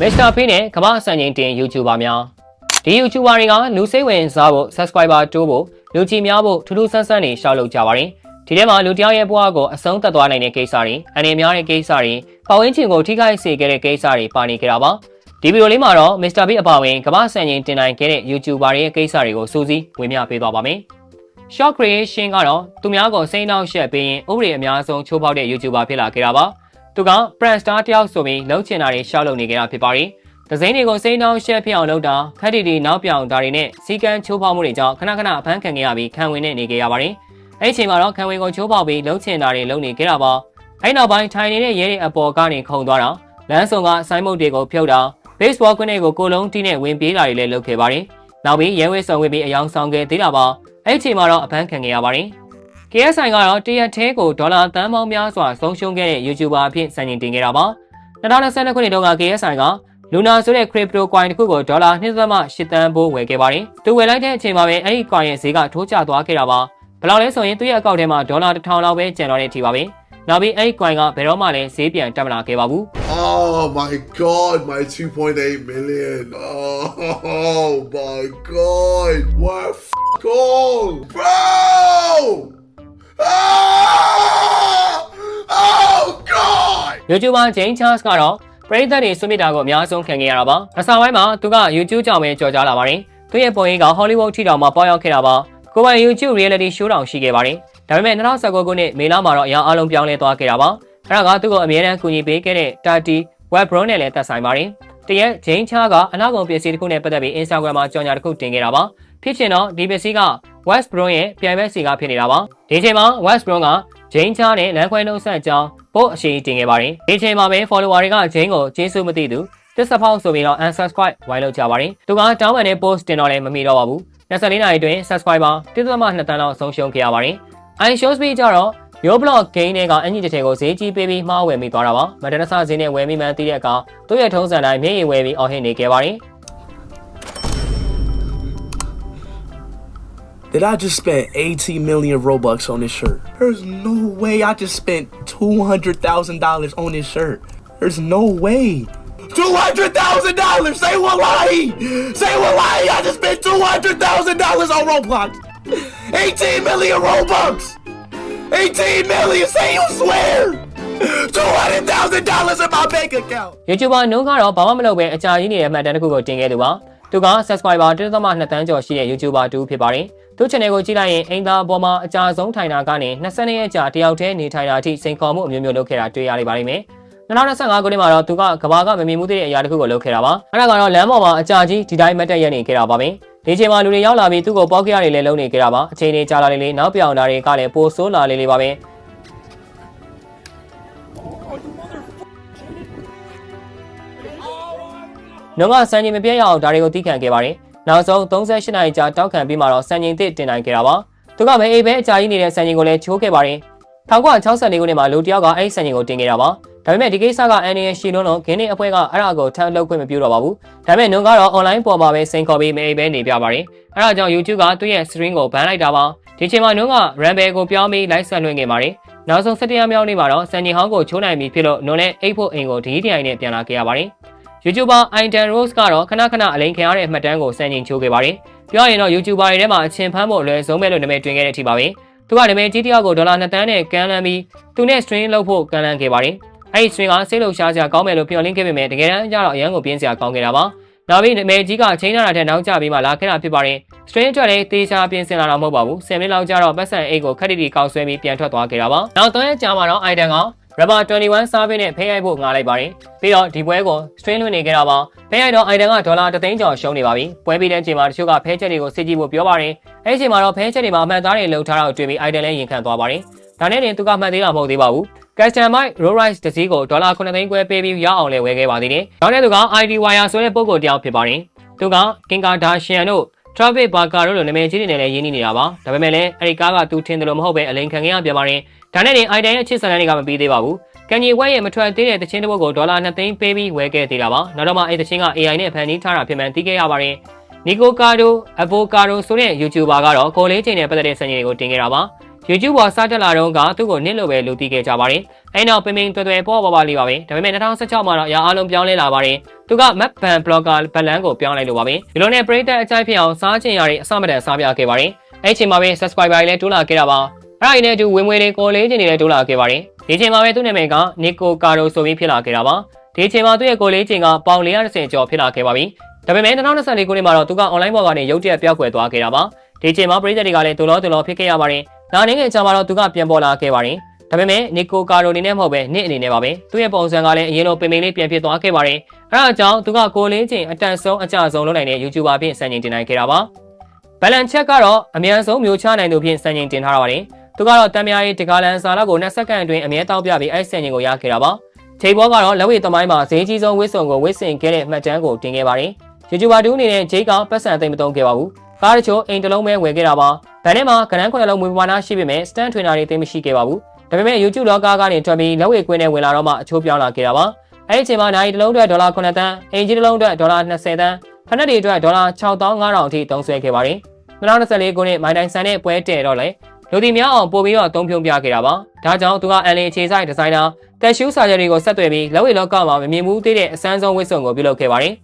Mr. P နဲ့ကမ္ဘာစံချိန်တင် YouTuber များဒီ YouTuber တွေကလူစိတ်ဝင်စားဖို့ Subscriber တိုးဖို့လူကြည်များဖို့ထူးထူးဆန်းဆန်းနေရှောက်လုပ်ကြပါတယ်ဒီထဲမှာလူတစ်ယောက်ရဲ့ဘဝကိုအဆုံးသတ်သွားနိုင်တဲ့ကိစ္စတွေအနေများတဲ့ကိစ္စတွေပတ်ဝန်းကျင်ကိုထိခိုက်စေခဲ့တဲ့ကိစ္စတွေပါနေကြတာပါဒီဗီဒီယိုလေးမှာတော့ Mr. B အပါအဝင်ကမ္ဘာစံချိန်တင်နိုင်ခဲ့တဲ့ YouTuber တွေရဲ့ကိစ္စတွေကိုစူးစီးဝေမျှပေးသွားပါမယ် Short Creation ကတော့သူများကိုစိတ်နှောက်ယှက်ပေးရင်ဥပဒေအများဆုံးချိုးဖောက်တဲ့ YouTuber ဖြစ်လာခဲ့တာပါ သူက Brand Star တယောက်ဆိုပြီးလှုပ်ချင်တာတွေရှောက်လုပ်နေကြတာဖြစ်ပါတယ်ဒဇိန်တွေကိုစိတ်နှောက်ယှက်ဖြစ်အောင်လုပ်တာခက်တီတီနောက်ပြောင်တာတွေနဲ့စီကံချိုးဖောက်မှုတွေကြောင့်ခဏခဏအဖမ်းခံခဲ့ရပြီးခံဝင်နေနေကြရပါတယ်အဲ့ဒီအချိန်မှာတော့ခံဝင်ကိုချိုးဖောက်ပြီးလှုပ်ချင်တာတွေလုပ်နေကြတာပါအဲ့နောက်ပိုင်းထိုင်နေတဲ့ရဲတွေအပေါ်ကနေခုန်သွားတာလမ်းဆောင်ကဆိုင်းမုတ်တွေကိုဖြုတ်တာ baseball ကွင်းတွေကိုကိုလုံးတီးနဲ့ဝင်ပြေးတာတွေလည်းလုပ်ခဲ့ပါတယ်နောက်ပြီးရဲဝဲဆောင်ဝင်ပြီးအယောင်ဆောင်ခဲ့သေးတာပါအဲ့ဒီအချိန်မှာတော့အဖမ်းခံခဲ့ရပါတယ် KSI ကတော့တရက်သေးကိုဒေါ်လာတန်ပေါင်းများစွာဆုံးရှုံးခဲ့တဲ့ YouTuber အဖြစ်စံချိန်တင်ခဲ့တာပါ2022ခုနှစ်တုန်းက KSI က Luna ဆိုတဲ့ crypto coin တစ်ခုကိုဒေါ်လာ2.8တန်းဖိုးဝယ်ခဲ့ပါတယ်။သူဝယ်လိုက်တဲ့အချိန်မှာပဲအဲ့ဒီ coin ရဲ့ဈေးကထိုးကျသွားခဲ့တာပါ။ဘယ်လောက်လဲဆိုရင်သူ့ရဲ့အကောင့်ထဲမှာဒေါ်လာ1000လောက်ပဲကျန်တော့တဲ့အထိပါပဲ။နောက်ပြီးအဲ့ဒီ coin ကဘယ်တော့မှလည်းဈေးပြန်တက်မလာခဲ့ပါဘူး Oh my god, my 2.8 million. Oh my god. What f all? Bro! Ah! Oh god! ။ YouTuber Jane Charles ကတော့ပရိသတ်တွေဆွေးနွေးတာကိုအများဆုံးခံခဲ့ရတာပါ။အစပိုင်းမှာသူက YouTube ကြောင့်ပဲကြော်ကြားလာပါတယ်။သူ့ရဲ့ပုံရိပ်က Hollywood ထိတောင်မှပေါက်ရောက်ခဲ့တာပါ။ကိုယ်ပိုင် YouTube reality show တောင်ရှိခဲ့ပါတယ်။ဒါပေမဲ့2019ခုနှစ်မေလမှာတော့အရာအလုံးပြောင်းလဲသွားခဲ့တာပါ။အဲ့ဒါကသူ့ကိုအမြဲတမ်းကူညီပေးခဲ့တဲ့ Tati Web Bro နဲ့လည်းသက်ဆိုင်ပါတယ်။တရက် Jane Charles ကအနောက်ကုန်ပစ္စည်းတစ်ခုနဲ့ပတ်သက်ပြီး Instagram မှာကြော်ညာတစ်ခုတင်ခဲ့တာပါ။ဖြစ်ချင်တော့ဒီပစ္စည်းက West Bro ရဲ့ပြိုင်ဘက်စီကဖြစ်နေတာပါ။ဒီအချိန်မှာ West Bro က Jane Charles နဲ့လမ်းခွဲနှုတ်ဆက်အကြောင်းပို့အရှိန်တင်ခဲ့ပါတယ်။ဒီအချိန်မှာပဲ follower တွေက Jane ကိုကျေးဇူးမသိသူတစ်စဖောက်ဆိုပြီးတော့ unsubscribe ဝိုင်းလုပ်ကြပါတယ်။သူကတောင်းပန်တဲ့ post တင်တော့လည်းမမိတော့ပါဘူး။24နာရီအတွင်း subscriber 1.2တန်းလောက်ဆုံးရှုံးခဲ့ရပါတယ်။ i shows speed ကြတော့ Yo blog game တွေကအင်ဂျီတစ်ထည်ကိုဈေးကြီးပေးပြီးမှားဝယ်မိသွားတာပါ။မတနဆဈေးနဲ့ဝယ်မိမှန်းသိတဲ့အခါသူ့ရဲ့ထုံးစံတိုင်းမျက်ရည်ဝယ်ပြီးအော်ဟစ်နေခဲ့ပါတယ်။ Did I just spend 80 million Robux on this shirt? There's no way I just spent $200,000 on this shirt. There's no way. $200,000! Say what lie! Say what lie! I just spent $200,000 on Roblox! 18 million Robux! 18 million! Say you swear! $200,000 in my bank account! YouTuber နှုံးကတော့ဘာမှမလုပ်ပဲအကြာကြီးနေတဲ့အမှတ်တမ်းတစ်ခုကိုတင်ခဲ့သူပါ သူက subscriber 1.2တန်းကျော်ရှိတဲ့ YouTuber တူဖြစ်ပါတယ်သူ channel ကိုကြည့်လိုက်ရင်အင်တာပေါ်မှာအကြာဆုံးထိုင်တာကနေ22ရက်ကြာတယောက်တည်းနေထိုင်တာအထိစိန်ခေါ်မှုအမျိုးမျိုးလုပ်ခဲ့တာတွေ့ရလိမ့်ပါလိမ့်မယ်2025ခုနှစ်မှာတော့သူကကဘာကမမြင်မှုတဲ့အရာတစ်ခုကိုလုပ်ခဲ့တာပါအဲ့ဒါကတော့လမ်းပေါ်မှာအကြာကြီးဒီတိုင်းမတ်တက်ရက်နေခဲ့တာပါပဲဒီချိန်မှာလူတွေရောက်လာပြီးသူ့ကိုပေါက်ကြရတွေလည်းလုံနေခဲ့တာပါအချိန်လေးကြာလာလေးလေးနောက်ပြောင်တာတွေကလည်းပိုဆိုးလာလေးလေးပါပဲ နှုံးကစံချိန်မပြည့်ရအောင်ဒါတွေကိုသိခံခဲ့ပါတယ်။နောက်ဆုံး38နိုင်ကြာတောက်ခံပြီးမှတော့စံချိန်သစ်တင်နိုင်ခဲ့တာပါ။သူကပဲအိမ်ပဲအကြာကြီးနေတဲ့စံချိန်ကိုလည်းချိုးခဲ့ပါတယ်။1964ခုနှစ်မှာလူတယောက်ကအဲ့ဒီစံချိန်ကိုတင်ခဲ့တာပါ။ဒါပေမဲ့ဒီကိစ္စကအန်နီယရှိလုံးလုံးဂင်းနေအဖွဲကအဲ့ဒါကိုထမ်းလုပ်ခွင့်မပြုတော့ပါဘူး။ဒါပေမဲ့နှုံးကတော့ online ပေါ်မှာပဲစိန်ခေါ်ပြီးမအိမ်ပဲနေပြပါတယ်။အဲ့ဒါကြောင့် YouTube ကသူ့ရဲ့ stream ကို ban လိုက်တာပါ။ဒီချိန်မှာနှုံးက Rumble ကိုပြောင်းပြီး live ဆက်လွှင့်ခဲ့ပါတယ်။နောက်ဆုံး17ရက်မြောက်နေ့မှာတော့စံချိန်ဟောင်းကိုချိုးနိုင်ပြီဖြစ်လို့နှုံးနဲ့အိတ်ဖို့အိမ်ကိုဒီတိုင်နဲ့ပြန်လာခဲ့ရပါတယ်။ YouTuber Aidan Rose ကတော့ခဏခဏအလိန်ခံရတဲ့အမှတ်တမ်းကိုစံချိန်ချိုးခဲ့ပါတယ်။ပြောရရင်တော့ YouTuber တွေထဲမှာအချင်းဖမ်းဖို့အလွယ်ဆုံးပဲလို့နာမည်တွင်ခဲ့တဲ့အထိပါပဲ။သူကနာမည်ကြီးတစ်ယောက်ကိုဒေါ်လာ2တန်းနဲ့ကန်လန်းပြီးသူနဲ့ stream လုပ်ဖို့ကန်လန်းခဲ့ပါတယ်။အဲဒီ stream ကစိတ်လှုပ်ရှားစရာကောင်းမယ်လို့ပြောလင်းခဲ့ပေမဲ့တကယ်တမ်းကျတော့အရန်ကိုပြင်းစရာကောင်းခဲ့တာပါ။နောက်ပြီးနာမည်ကြီးကချိန်နာတာတဲ့နောက်ကျပြီးမှလာခဲ့တာဖြစ်ပါတယ်။ stream အတွက်လည်းတေချာပြင်ဆင်လာတာမဟုတ်ပါဘူး။10မိနစ်လောက်ကျတော့ပတ်စံအိတ်ကိုခက်တီတီကောက်ဆွဲပြီးပြန်ထွက်သွားခဲ့တာပါ။နောက်3ရက်ကြာမှတော့ Aidan က Rubber 21 survey နဲ့ဖိရိုက်ဖို့ငှားလိုက်ပါတယ်။ပြီးတော့ဒီပွဲကို stream လွှင့်နေကြတာပါ။ဖိရိုက်တော့ item ကဒေါ်လာ3သိန်းကျော်ရှုံးနေပါပြီ။ပွဲပြီးတဲ့အချိန်မှာတချို့ကဖဲချက်တွေကိုစစ်ကြည့်ဖို့ပြောပါတယ်။အဲဒီအချိန်မှာတော့ဖဲချက်တွေမှာအမှတ်သားတွေလှုပ်ထားတာကိုတွေ့ပြီး item လည်းရင်ခံသွားပါတယ်။ဒါနဲ့တင်သူကမှတ်သေးတာမဟုတ်သေးပါဘူး။ Customize Roll Rice တစ်စီးကိုဒေါ်လာ9သိန်းခွဲပေးပြီးရအောင်လဲဝယ်ခဲ့ပါသေးတယ်။နောက်တဲ့သူက ID Wire ဆိုတဲ့ပုံကိုတယောက်ဖြစ်ပါတယ်။သူက King Kardashian တို့ Travis Barker တို့လိုနာမည်ကြီးတွေနဲ့လည်းရင်းနှီးနေတာပါ။ဒါပေမဲ့လည်းအဲဒီကားကသူထင်တယ်လို့မဟုတ်ပဲအလိန်ခံခဲ့ရပြန်ပါတယ်။ဒါနဲ့တင် item ရဲ့ချစ်စံတွေကမပြီးသေးပါဘူး။ကန်ညီဝက်ရဲ့မထွက်သေးတဲ့တချင်းတစ်ပုဒ်ကိုဒေါ်လာ2သိန်းပေးပြီးဝယ်ခဲ့သေးတာပါနောက်တော့မှအဲ့တချင်းက AI နဲ့ဖန်တီးထားတာဖြစ်မှန်သိခဲ့ရပါတယ်နီကိုကာဒိုအဗိုကာဒိုဆိုတဲ့ YouTuber ကတော့ကိုလေးချိန်နဲ့ပတ်သက်တဲ့စံချိန်တွေကိုတင်ခဲ့တာပါ YouTube ပေါ်စတက်လာတော့ကသူ့ကိုနစ်လို့ပဲလူသိခဲ့ကြပါတယ်အဲ့နောက်ပင်ပင်တွေ့တွေ့ပေါ်ပေါ်ပါလေးပါပဲဒါပေမဲ့2016မှာတော့အရာအလုံးပြောင်းလဲလာပါတယ် သူက map ban blogger ဘလန်ကိုပြောင်းလိုက်လို့ပါပဲဒီလိုနဲ့ပရိသတ်အကြိုက်ဖြစ်အောင်စားချင်ရတဲ့အစမတန်စားပြခဲ့ပါတယ်အဲ့ချိန်မှာပဲ subscriber တွေလည်းတိုးလာခဲ့တာပါအဲ့ဒါနဲ့အတူဝင်ငွေတွေကိုလေးချင်းတွေလည်းတိုးလာခဲ့ပါတယ်ဒီချိန်မှာပဲသူ့နာမည်က Nico Caro ဆိုပြီးဖြစ်လာခဲ့တာပါဒီချိန်မှာသူ့ရဲ့ကိုလေးချင်းကပေါင်430ကျော်ဖြစ်လာခဲ့ပါပြီဒါပေမဲ့2024ခုနှစ်မှာတော့သူက online ပေါ်ကနေရုတ်တရက်ပြောက်ကွယ်သွားခဲ့တာပါဒီချိန်မှာပရိသတ်တွေကလည်းတူလောတူလောဖြစ်ခဲ့ရပါတယ်နာနေငယ်ကြာမှာတော့သူကပြန်ပေါ်လာခဲ့ပါတယ် ဒါပေမဲ့နီကိုကာရိုအနေနဲ့မဟုတ်ပဲနစ်အနေနဲ့ပါပဲသူ့ရဲ့ပုံစံကလည်းအရင်လိုပင်ပင်လေးပြန်ဖြစ်သွားခဲ့ပါတယ်အဲဒါကြောင့်သူကကိုလေးချင်းအတန်ဆုံးအကြဆုံးလုပ်နိုင်တဲ့ YouTuber ဖြင့်စံချိန်တင်နိုင်ခဲ့တာပါဘလန်ချက်ကတော့အများဆုံးမျိုးချနိုင်သူဖြင့်စံချိန်တင်ထားတာပါတယ်သူကတော့တံမြားရေးတကားလန်စာလောက်ကို2စက္ကန့်အတွင်းအမြဲတောက်ပြပြီးအဲ့စံချိန်ကိုရခဲ့တာပါချိန်ဘောကတော့လက်ဝဲသမိုင်းမှာဈေးကြီးဆုံးဝစ်စုံကိုဝစ်စင်ခဲ့တဲ့မှတ်တမ်းကိုတင်ခဲ့ပါတယ် YouTuber တူအနေနဲ့ဂျိတ်ကပတ်စံသိမ့်မသုံးခဲ့ပါဘူးကားတချို့အိမ်တစ်လုံးပဲဝယ်ခဲ့တာပါဗန်ထဲမှာကနန်းခွဲလုံးမွေးပမာဏရှိပေမဲ့ stand trainer တွေသိမရှိခဲ့ပါဘူး ဒါပေမဲ့ YouTube လောကကနေထွက်ပြီးလက်ဝဲကွင်းနဲ့ဝင်လာတော့မှအချိုးပြောင်းလာခဲ့တာပါအဲ့ဒီအချိန်မှာနိုင်တစ်လုံးအတွက်ဒေါ်လာ9တန်းအင်ဂျီတစ်လုံးအတွက်ဒေါ်လာ20တန်းဖက်နက်တွေအတွက်ဒေါ်လာ6500အထိသုံးစွဲခဲ့ပါတယ်2024ခုနှစ်မိုင်တိုင်းဆန်တဲ့ပွဲတည့်တော့လေလူဒီများအောင်ပို့ပြီးတော့သုံးဖြုံပြခဲ့တာပါဒါကြောင့်သူကအန်လီအခြေဆိုင်ဒီဇိုင်နာတက်ရှူးစာချုပ်တွေကိုဆက်သွယ်ပြီးလက်ဝဲလောကမှာမမြင်ဘူးသေးတဲ့အစမ်းဆုံးဝစ်စုံကိုပြုလုပ်ခဲ့ပါတယ်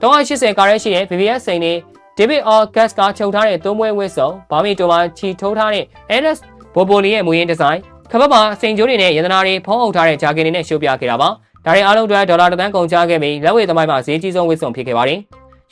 380ကားရဲရှိတဲ့ VVS စိန်နဲ့ David Or Gas ကချုပ်ထားတဲ့သုံးပွဲဝစ်စုံဘာမီတိုမှာချီထိုးထားတဲ့ NS ဘိုဘိုလီရဲ့မူရင်းဒီဇိုင်း ခပတ်မှာစိန်ကျိုးတွေနဲ့ယန္တနာတွေဖုံးအုပ်ထားတဲ့ဂျာကင်တွေနဲ့ရှိုးပြခဲ့တာပါဒါတွေအားလုံးအတွက်ဒေါ်လာတစ်သန်းကုန်ကျခဲ့ပြီးလက်ဝဲသမိုင်းမှာဈေးကြီးဆုံးဝစ်စုံဖြစ်ခဲ့ပါတယ်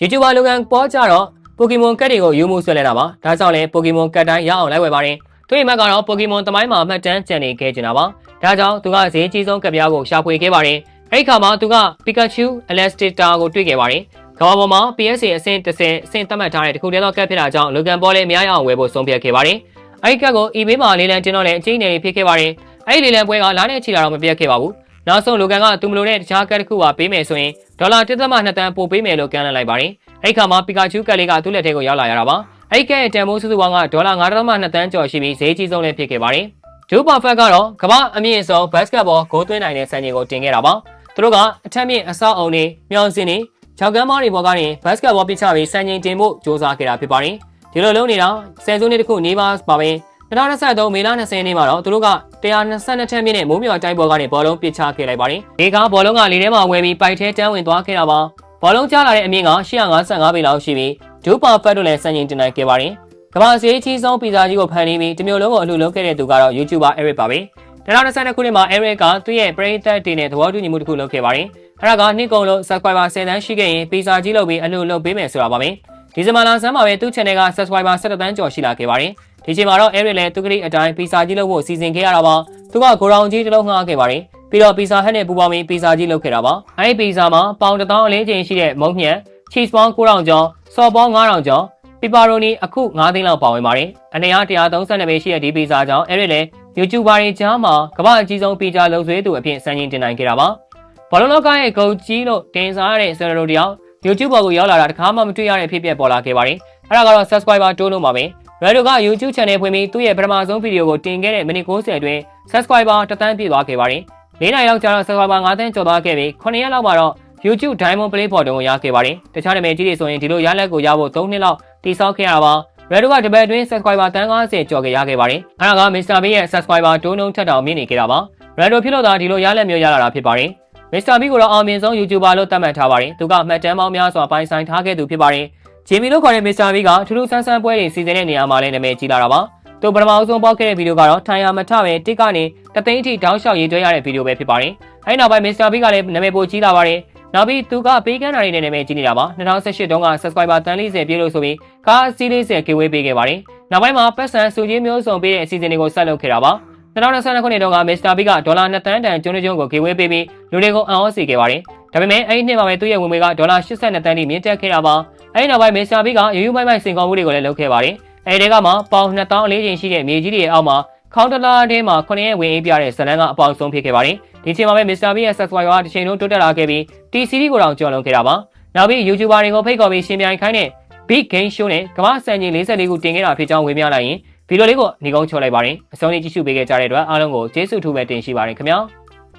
YouTuber လူကန်ပေါ်ကြတော့ Pokemon ကတ်တွေကိုယူမှုဆွဲလဲတာပါဒါကြောင့်လဲ Pokemon ကတ်တိုင်းရအောင်လိုက်ဝယ်ပါတယ်သူ့ရဲ့မက်ကတော့ Pokemon သမိုင်းမှာအမှတ်တမ်းကျန်နေခဲ့ကြတာပါဒါကြောင့်သူကဈေးကြီးဆုံးကတ်ပြားကိုရှာဖွေခဲ့ပါတယ်အဲ့ဒီခါမှာသူက Pikachu Elastica ကိုတွေ့ခဲ့ပါတယ်ကမ္ဘာပေါ်မှာ PSA အဆင့်30အဆင့်သတ်မှတ်ထားတဲ့တခုတည်းသောကတ်ဖြစ်တာကြောင့်လူကန်ပေါ်လည်းအများရအောင်ဝယ်ဖို့ဆုံးဖြတ်ခဲ့ပါတယ် အဲ့ဒီကတ်ကို eBay မှာလေးလံတင်တော့လည်းအကျိနေဖြစ်ခဲ့ပါတယ်အဲ့ဒီလေးလံပွဲကလားနဲ့ချီလာတော့မပြတ်ခဲ့ပါဘူးနောက်ဆုံးလူကန်ကသူမလိုတဲ့တခြားကတ်တစ်ခုပါပေးမယ်ဆိုရင်ဒေါ်လာ1.2တန်းပို့ပေးမယ်လို့ကမ်းလှမ်းလိုက်ပါတယ်အဲ့ဒီခါမှာ Pikachu ကတ်လေးကသူ့လက်ထဲကိုရောက်လာရတာပါအဲ့ဒီကတ်ရဲ့တန်ဖိုးစုစုပေါင်းကဒေါ်လာ9.2တန်းကျော်ရှိပြီးဈေးကြီးဆုံးလည်းဖြစ်ခဲ့ပါတယ်ဒူပါဖက်ကတော့ကမ္ဘာအမြင့်ဆုံးဘတ်စကတ်ဘောဂိုးသွင်းနိုင်တဲ့စံချိန်ကိုတင်ခဲ့တာပါသူတို့ကအထက်မြင့်အဆောက်အုံတွေမြောင်စင်တွေချောက်ကမ်းမားတွေပေါ်ကနေဘတ်စကတ်ဘောပစ်ချပြီးစံချိန်တင်ဖို့စ조사ခဲ့တာဖြစ်ပါတယ် ဒီလိုလုံးနေတာဆယ်စုနှစ်တစ်ခုနေပါပါပဲ2023မေလ20ရက်နေ့မှာတော့သူတို့က122ထက်မြင့်တဲ့မိုးမြော်တိုင်းပေါ်ကနေဘောလုံးပစ်ချခဲ့လိုက်ပါတယ်ဒီကဘောလုံးကလေထဲမှာဝဲပြီးပိုက်ထဲတန်းဝင်သွားခဲ့တာပါဘောလုံးကျလာတဲ့အမြင့်က155ပေလောက်ရှိပြီးဒူပါဖက်တို့လည်းစံချိန်တင်နိုင်ခဲ့ပါတယ်ကမ္ဘာစီးကြီးဆုံးပီဇာကြီးကိုဖန်တီးပြီးတမျိုးလုံးကိုအလှလုပ်ခဲ့တဲ့သူကတော့ YouTuber Eric ပါပဲ2022ခုနှစ်မှာ Eric ကသူ့ရဲ့ပရိသတ်တွေနဲ့သဘောတူညီမှုတစ်ခုလုပ်ခဲ့ပါတယ်။အဲဒါကနှစ်ကုန်လို့ subscriber 10တန်းရှိခဲ့ရင်ပီဇာကြီးလုပ်ပြီးအလှလုပ်ပေးမယ်ဆိုတာပါပဲ။ ဒီဇင်ဘာလဆန်းမှာပဲသူ့ channel က subscriber 17တန်းကျော်ရှိလာခဲ့ပါတယ်။ဒီချိန်မှာတော့ Eric လည်းသူကလေးအတိုင်းပီဇာကြီးလုပ်ဖို့စီစဉ်ခဲ့ရတာပါ။သူကကိုရောင်ကြီးတစ်လုံးငှားခဲ့ပါတယ်။ပြီးတော့ပီဇာဟက်နဲ့ပူပေါင်းပြီးပီဇာကြီးလုပ်ခဲ့တာပါ။အဲဒီပီဇာမှာပေါင်တစ်သောင်းအလေးချိန်ရှိတဲ့မုံညံ cheese ပေါင်း9000ကျော်၊ဆော့ပေါင်း9000ကျော်ပီပါရိုနီအခု9သိန်းလောက်ပါဝင်ပါတယ်။အနေအား132ပဲရှိတဲ့ဒီပီဇာကြောင့်အဲ့ဒီလေ YouTuber တွေကြားမှာကမ္ဘာအကြီးဆုံးပီဇာလုံဆွေးသူအဖြစ်စံချိန်တင်နိုင်ခဲ့တာပါ။ဘောလုံးလောကရဲ့ဂုတ်ကြီးလို့တင်စားရတဲ့ဆယ်ရိုတယောက် YouTube ပေါ်ကိုရောက်လာတာတခါမှမတွေ့ရတဲ့အဖြစ်ပြက်ပေါ်လာခဲ့ပါတယ်။အဲ့ဒါကတော့ subscriber တိုးလို့ပါပဲ။ Radio က YouTube channel ဖွင့်ပြီးသူ့ရဲ့ပထမဆုံးဗီဒီယိုကိုတင်ခဲ့တဲ့မိနစ်60အတွင်း subscriber တသန်းပြည့်သွားခဲ့ပါတယ်။၄နိုင်လောက်ကြာတော့ subscriber 9သန်းကျော်သွားခဲ့ပြီး9ရက်လောက်မှာတော့ YouTube Diamond Play ပေါ်တုံးကိုရခဲ့ပါတယ်။တခြားနာမည်ကြီးတွေဆိုရင်ဒီလိုရလက်ကိုရဖို့3နှစ်လောက်တိစောက်ခဲ့ရတာပါ။ Red ကတပတ်အတွင်း subscriber တန်း90ကျော်ခဲ့ရခဲ့ပါတယ်။အဲဒါက Mr. Bean ရဲ့ subscriber တိုးနှုန်းထက်တောင်မြင့်နေခဲ့တာပါ။ Red ဖြစ်လို့သာဒီလိုရလက်မျိုးရလာတာဖြစ်ပါတယ်။ Mr. Bean ကိုတော့အောင်မြင်ဆုံး YouTuber လို့သတ်မှတ်ထားပါတယ်။သူကမှတ်တမ်းပေါင်းများစွာပိုင်ဆိုင်ထားခဲ့သူဖြစ်ပါတယ်။ Jimmy လို့ခေါ်တဲ့ Mr. Bean ကထူးထူးဆန်းဆန်းပွဲတွေစီစဉ်တဲ့နေရာမှာလည်းနာမည်ကြီးလာတာပါ။သူပထမဆုံးပေါက်ခဲ့တဲ့ဗီဒီယိုကတော့ထိုင်ယာမထပဲတစ်ကနေတသိန်းအထိတောင်းလျှောက်ရေးသွဲရတဲ့ဗီဒီယိုပဲဖြစ်ပါတယ်။အဲဒီနောက်ပိုင်း Mr. Bean ကလည်းနာမည်ပိုကြီးလာပါတယ်။နောက်ပြီးသူကပေးကမ်းတာတွေနဲ့နာမည်ကြီးနေတာပါ2018တုန်းက subscriber တန်း40ပြည့်လို့ဆိုပြီးကားအစီး40ကေဝေးပေးခဲ့ပါတယ်နောက်ပိုင်းမှာပတ်စံစုကြီးမျိုးစုံပေးတဲ့အစီအစဉ်တွေကိုဆက်လုပ်ခဲ့တာပါ 2022ခုနှစ်တုန်းက Mr. Big ကဒေါ်လာ2တန်းတန်ကျွန်းကျွန်းကိုကေဝေးပေးပြီးလူတွေကိုအံ့ဩစေခဲ့ပါတယ်ဒါပေမဲ့အဲ့ဒီနှစ်မှာပဲသူ့ရဲ့ဝင်ငွေကဒေါ်လာ82တန်းထိမြင့်တက်ခဲ့တာပါအဲ့ဒီနောက်ပိုင်း Mr. Big ကရိုးရိုးမိုက်မိုက်စင်ကောမှုတွေကိုလည်းလုပ်ခဲ့ပါတယ်အဲ့ဒီကမှပေါင်2000အလေးချိန်ရှိတဲ့မြေကြီးတွေရဲ့အောက်မှာခေါင်းတလာထဲမှာ9ရက်ဝင်အေးပြတဲ့ဇလန်ကအပေါင်ဆုံးဖြစ်ခဲ့ပါတယ်ဒီချိန်မှာပဲ Mr. Bean ရဲ့ subscriber ကတစ်ချိန်လုံးတိုးတက်လာခဲ့ပြီး TCD ကိုတောင်ကျော်လွန်ခဲ့တာပါနောက်ပြီး YouTuber တွေကိုဖိတ်ခေါ်ပြီးရှင်ပြိုင်ခိုင်းတဲ့ Big Game Show နဲ့ကမ္ဘာစံချိန်44ခုတင်ခဲ့တာဖြစ်ကြောင်းဝေမျှလိုက်ရင် ဗီဒီယိုလေးကိုညီကုန်းချလိုက်ပါတယ်အဆုံးထိကြည့်ရှုပေးခဲ့ကြတဲ့အတွက်အားလုံးကိုကျေးဇူးထူးပဲတင်ရှိပါတယ်ခင်ဗျာ